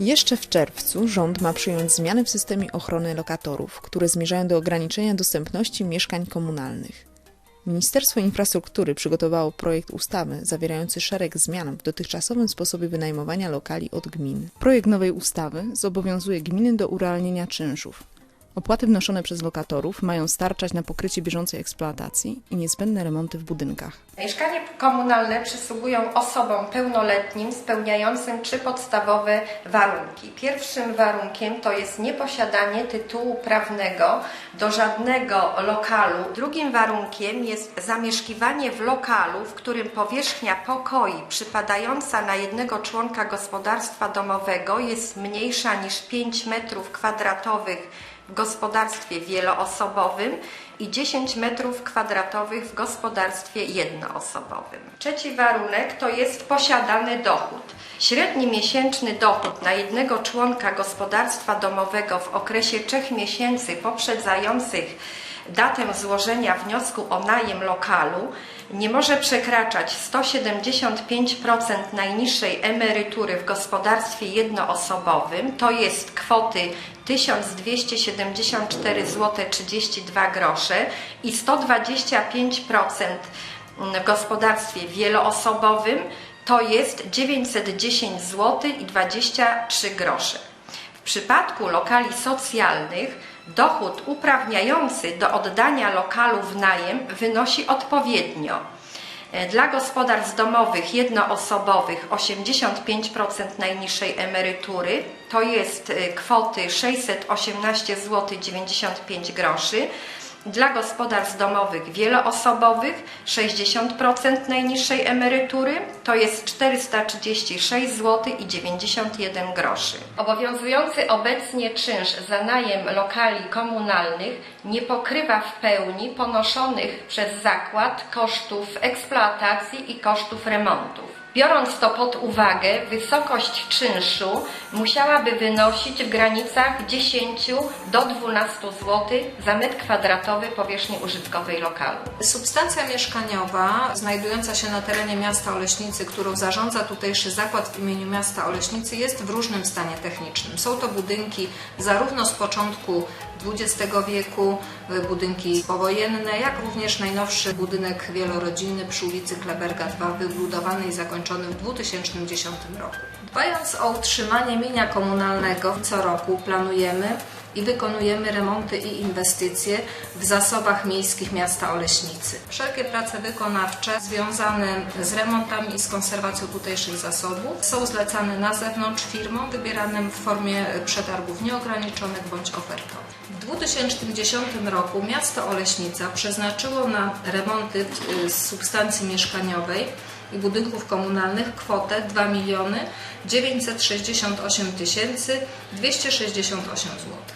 Jeszcze w czerwcu rząd ma przyjąć zmiany w systemie ochrony lokatorów, które zmierzają do ograniczenia dostępności mieszkań komunalnych. Ministerstwo Infrastruktury przygotowało projekt ustawy zawierający szereg zmian w dotychczasowym sposobie wynajmowania lokali od gmin. Projekt nowej ustawy zobowiązuje gminy do urealnienia czynszów. Opłaty wnoszone przez lokatorów mają starczać na pokrycie bieżącej eksploatacji i niezbędne remonty w budynkach. Mieszkania komunalne przysługują osobom pełnoletnim spełniającym trzy podstawowe warunki. Pierwszym warunkiem to jest nieposiadanie tytułu prawnego do żadnego lokalu. Drugim warunkiem jest zamieszkiwanie w lokalu, w którym powierzchnia pokoi przypadająca na jednego członka gospodarstwa domowego jest mniejsza niż 5 metrów kwadratowych w gospodarstwie wieloosobowym i 10 metrów kwadratowych w gospodarstwie jednoosobowym. Trzeci warunek to jest posiadany dochód. Średni miesięczny dochód na jednego członka gospodarstwa domowego w okresie 3 miesięcy poprzedzających datę złożenia wniosku o najem lokalu nie może przekraczać 175% najniższej emerytury w gospodarstwie jednoosobowym, to jest kwoty 1274 zł 32 grosze i 125% w gospodarstwie wieloosobowym to jest 910 zł i 23 grosze. W przypadku lokali socjalnych dochód uprawniający do oddania lokalu w najem wynosi odpowiednio e, dla gospodarstw domowych jednoosobowych 85% najniższej emerytury, to jest e, kwoty 618 zł 95 groszy. Dla gospodarstw domowych wieloosobowych 60% najniższej emerytury to jest 436 zł i 91 groszy. Obowiązujący obecnie czynsz za najem lokali komunalnych nie pokrywa w pełni ponoszonych przez zakład kosztów eksploatacji i kosztów remontów. Biorąc to pod uwagę, wysokość czynszu musiałaby wynosić w granicach 10 do 12 zł za metr kwadratowy powierzchni użytkowej lokalu. Substancja mieszkaniowa znajdująca się na terenie miasta Oleśnicy, którą zarządza tutejszy zakład w imieniu miasta Oleśnicy jest w różnym stanie technicznym. Są to budynki zarówno z początku XX wieku, budynki powojenne, jak również najnowszy budynek wielorodzinny przy ulicy Kleberga 2, wybudowany i zakończony w 2010 roku. Dbając o utrzymanie mienia komunalnego, co roku planujemy i wykonujemy remonty i inwestycje w zasobach miejskich miasta Oleśnicy. Wszelkie prace wykonawcze związane z remontami i z konserwacją tutejszych zasobów są zlecane na zewnątrz firmom wybieranym w formie przetargów nieograniczonych bądź ofertowych. W 2010 roku miasto Oleśnica przeznaczyło na remonty y, substancji mieszkaniowej i budynków komunalnych kwotę 2 miliony 968 268 zł.